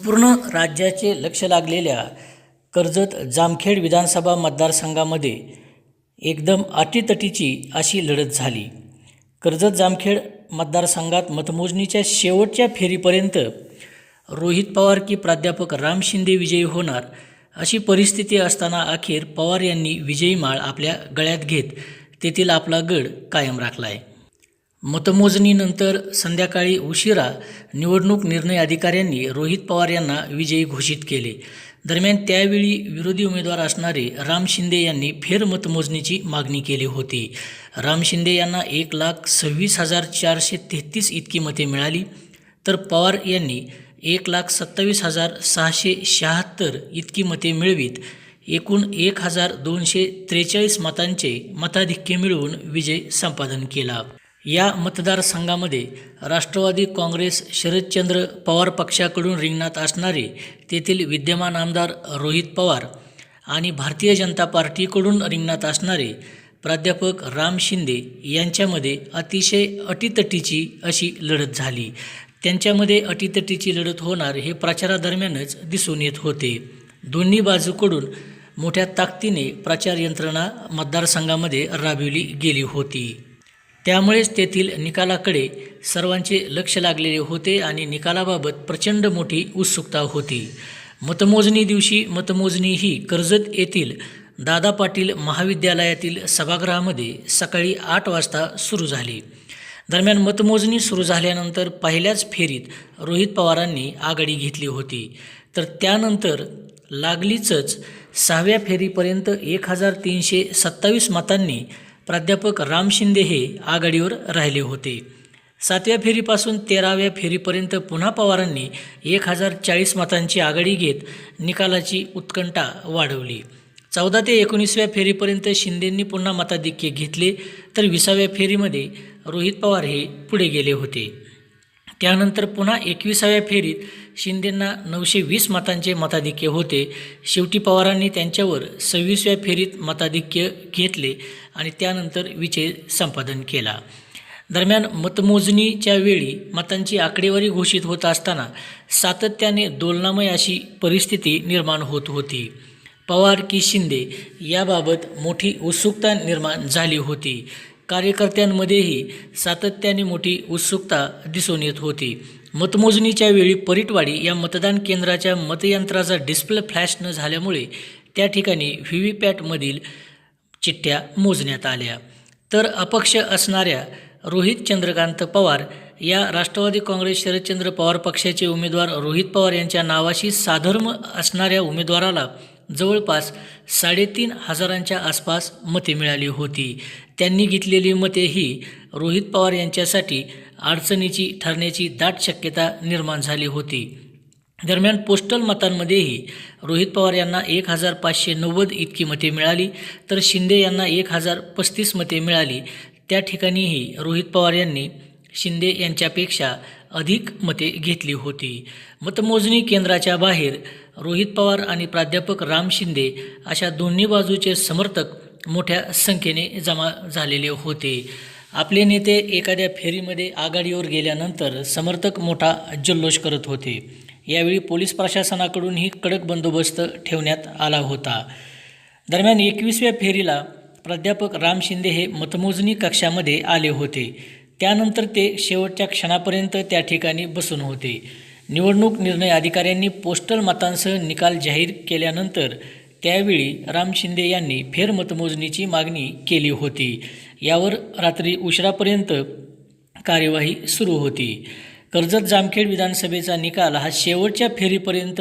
संपूर्ण राज्याचे लक्ष लागलेल्या कर्जत जामखेड विधानसभा मतदारसंघामध्ये एकदम अटीतटीची अशी लढत झाली. कर्जत जामखेड मतदारसंघात मतमोजणीच्या शेवटच्या फेरीपर्यंत रोहित पवार की प्राध्यापक राम शिंदे विजयी होणार अशी परिस्थिती असताना अखेर पवार यांनी विजयी माळ आपल्या गळ्यात घेत तेथील आपला गड कायम राखला आहे मतमोजणीनंतर संध्याकाळी उशिरा निवडणूक निर्णय अधिकाऱ्यांनी रोहित पवार यांना विजयी घोषित केले. दरम्यान त्यावेळी विरोधी उमेदवार असणारे राम शिंदे यांनी फेरमतमोजणीची मागणी केली होती. राम शिंदे यांना एक लाख सव्वीस हजार चारशे तेहतीस इतकी मते मिळाली तर पवार यांनी एक लाख सत्तावीस हजार सहाशे शहात्तर इतकी मते मिळवीत एकूण एक हजार दोनशे त्रेचाळीस मतांचे मताधिक्य मिळवून विजय संपादन केला. या मतदारसंघामध्ये राष्ट्रवादी काँग्रेस शरदचंद्र पवार पक्षाकडून रिंगणात असणारे तेथील विद्यमान आमदार रोहित पवार आणि भारतीय जनता पार्टीकडून रिंगणात असणारे प्राध्यापक राम शिंदे यांच्यामध्ये अतिशय अटीतटीची अशी लढत झाली. त्यांच्यामध्ये अटीतटीची लढत होणार हे प्रचारादरम्यानच दिसून येत होते. दोन्ही बाजूकडून मोठ्या ताकदीने प्रचार यंत्रणा मतदारसंघामध्ये राबविली गेली होती. त्यामुळेच तेथील निकालाकडे सर्वांचे लक्ष लागलेले होते आणि निकालाबाबत प्रचंड मोठी उत्सुकता होती. मतमोजणी दिवशी मतमोजणी ही कर्जत येथील दादा पाटील महाविद्यालयातील सभागृहामध्ये सकाळी आठ वाजता सुरू झाली. दरम्यान मतमोजणी सुरू झाल्यानंतर पहिल्याच फेरीत रोहित पवारांनी आघाडी घेतली होती. तर त्यानंतर लागलीचच सहाव्या फेरीपर्यंत एक हजार तीनशे सत्तावीस मतांनी प्राध्यापक राम शिंदे हे आघाडीवर राहिले होते. सातव्या फेरीपासून तेराव्या फेरीपर्यंत पुन्हा पवारांनी एक हजार चाळीस मतांची आघाडी घेत निकालाची उत्कंठा वाढवली. चौदा ते एकोणीसव्या फेरीपर्यंत शिंदेंनी पुन्हा मताधिक्य घेतले तर विसाव्या फेरीमध्ये रोहित पवार हे पुढे गेले होते. त्यानंतर पुन्हा एकविसाव्या फेरीत शिंदेंना नऊशे वीस मतांचे मताधिक्य होते. शेवटी पवारांनी त्यांच्यावर सव्वीसव्या फेरीत मताधिक्य घेतले आणि त्यानंतर विजय संपादन केला. दरम्यान मतमोजणीच्या वेळी मतांची आकडेवारी घोषित होत असताना सातत्याने दोलनामय अशी परिस्थिती निर्माण होत होती. पवार की शिंदे याबाबत मोठी उत्सुकता निर्माण झाली होती. कार्यकर्त्यांमध्येही सातत्याने मोठी उत्सुकता दिसून येत होती. मतमोजणीच्या वेळी परिटवाडी या मतदान केंद्राच्या मतयंत्राचा डिस्प्ले फ्लॅश न झाल्यामुळे त्या ठिकाणी व्ही व्ही पॅटमधील चिठ्ठ्या मोजण्यात आल्या. तर अपक्ष असणाऱ्या रोहित चंद्रकांत पवार या राष्ट्रवादी काँग्रेस शरदचंद्र पवार पक्षाचे उमेदवार रोहित पवार यांच्या नावाशी साधर्म असणाऱ्या उमेदवाराला जवळपास साडेतीन हजारांच्या आसपास मते मिळाली होती. त्यांनी घेतलेली मते ही रोहित पवार यांच्यासाठी अडचणीची ठरण्याची दाट शक्यता निर्माण झाली होती. दरम्यान पोस्टल मतांमध्येही रोहित पवार यांना एक हजार पाचशे नव्वद इतकी मते मिळाली तर शिंदे यांना एक हजार पस्तीस मते मिळाली. त्या ठिकाणीही रोहित पवार यांनी शिंदे यांच्यापेक्षा अधिक मते घेतली होती. मतमोजणी केंद्राच्या बाहेर रोहित पवार आणि प्राध्यापक राम शिंदे अशा दोन्ही बाजूचे समर्थक मोठ्या संख्येने जमा झालेले होते. आपले नेते एखाद्या फेरीमध्ये आघाडीवर गेल्यानंतर समर्थक मोठा जल्लोष करत होते. यावेळी पोलीस प्रशासनाकडूनही कडक बंदोबस्त ठेवण्यात आला होता. दरम्यान एकवीसव्या फेरीला प्राध्यापक राम शिंदे हे मतमोजणी कक्षामध्ये आले होते. त्यानंतर ते शेवटच्या क्षणापर्यंत त्या ठिकाणी बसून होते. निवडणूक निर्णय अधिकाऱ्यांनी पोस्टल मतांसह निकाल जाहीर केल्यानंतर त्यावेळी राम शिंदे यांनी फेरमतमोजणीची मागणी केली होती. यावर रात्री उशिरापर्यंत कार्यवाही सुरू होती. कर्जत जामखेड विधानसभेचा निकाल हा शेवटच्या फेरीपर्यंत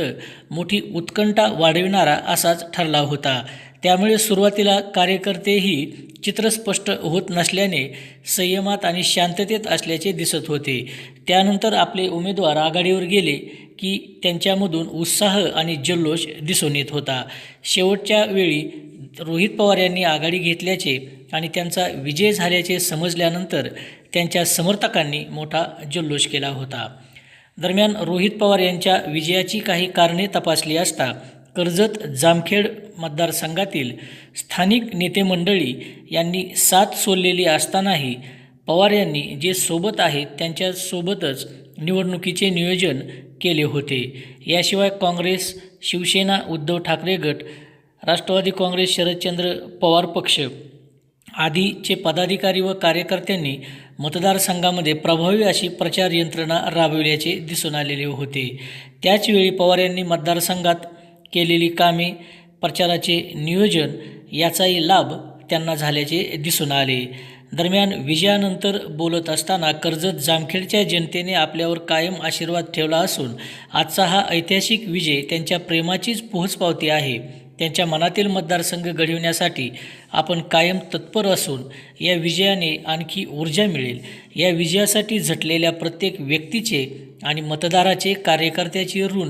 मोठी उत्कंठा वाढविणारा असाच ठरला होता. त्यामुळे सुरुवातीला कार्यकर्तेही चित्र स्पष्ट होत नसल्याने संयमात आणि शांततेत असल्याचे दिसत होते. त्यानंतर आपले उमेदवार आघाडीवर गेले की त्यांच्यामधून उत्साह आणि जल्लोष दिसून येत होता. शेवटच्या वेळी रोहित पवार यांनी आघाडी घेतल्याचे आणि त्यांचा विजय झाल्याचे समजल्यानंतर त्यांच्या समर्थकांनी मोठा जल्लोष केला होता. दरम्यान रोहित पवार यांच्या विजयाची काही कारणे तपासली असता कर्जत जामखेड मतदारसंघातील स्थानिक नेते मंडळी यांनी साथ सोडलेली असतानाही पवार यांनी जे सोबत आहेत त्यांच्यासोबतच निवडणुकीचे नियोजन केले होते. याशिवाय काँग्रेस शिवसेना उद्धव ठाकरे गट राष्ट्रवादी काँग्रेस शरदचंद्र पवार पक्ष आदीचे पदाधिकारी व कार्यकर्त्यांनी मतदारसंघामध्ये प्रभावी अशी प्रचार यंत्रणा राबविल्याचे दिसून आलेले होते. त्याचवेळी पवार यांनी मतदारसंघात केलेली कामे प्रचाराचे नियोजन याचाही लाभ त्यांना झाल्याचे दिसून आले. दरम्यान विजयानंतर बोलत असताना कर्जत जामखेडच्या जनतेने आपल्यावर कायम आशीर्वाद ठेवला असून आजचा हा ऐतिहासिक विजय त्यांच्या प्रेमाचीच पोहोचपावती आहे. त्यांच्या मनातील मतदारसंघ घडविण्यासाठी आपण कायम तत्पर असून या विजयाने आणखी ऊर्जा मिळेल. या विजयासाठी झटलेल्या प्रत्येक व्यक्तीचे आणि मतदाराचे कार्यकर्त्याचे ऋण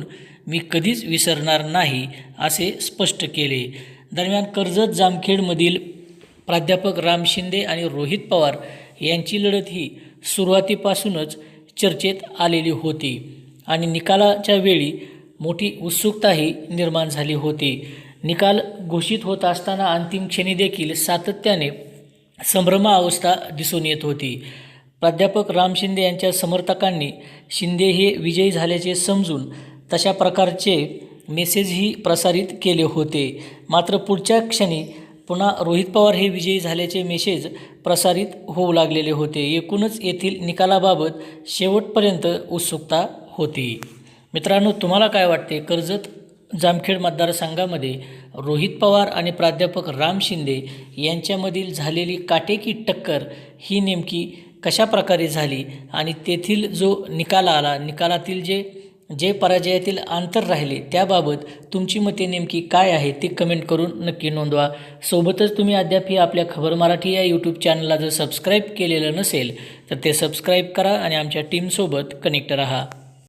मी कधीच विसरणार नाही असे स्पष्ट केले. दरम्यान कर्जत जामखेडमधील प्राध्यापक राम शिंदे आणि रोहित पवार यांची लढत ही सुरुवातीपासूनच चर्चेत आलेली होती आणि निकालाच्या वेळी मोठी उत्सुकताही निर्माण झाली होती. निकाल घोषित होत असताना अंतिम क्षणी देखील सातत्याने संभ्रमावस्था दिसून येत होती. प्राध्यापक राम शिंदे यांच्या समर्थकांनी शिंदे हे विजयी झाल्याचे समजून तशा प्रकारचे मेसेजही प्रसारित केले होते. मात्र पुढच्या क्षणी पुन्हा रोहित पवार हे विजयी झाल्याचे मेसेज प्रसारित होऊ लागलेले होते. एकूणच येथील निकालाबाबत शेवटपर्यंत उत्सुकता होती. मित्रांनो तुम्हाला काय वाटते? कर्जत जामखेड मतदारसंघामध्ये रोहित पवार आणि प्राध्यापक राम शिंदे यांच्यामधील झालेली काटेकी टक्कर ही नेमकी कशा प्रकारे झाली आणि तेथील जो निकाल आला निकालातील जे जे पराजयातील अंतर राहिले त्याबाबत तुमची मते नेमकी काय आहे ती कमेंट करून नक्की नोंदवा. सोबतच तुम्ही अद्याप ही आपल्या खबर मराठी या यूट्यूब चॅनलला जर सबस्क्राईब केलेलं नसेल तर ते सबस्क्राईब करा आणि आमच्या टीमसोबत कनेक्ट राहा.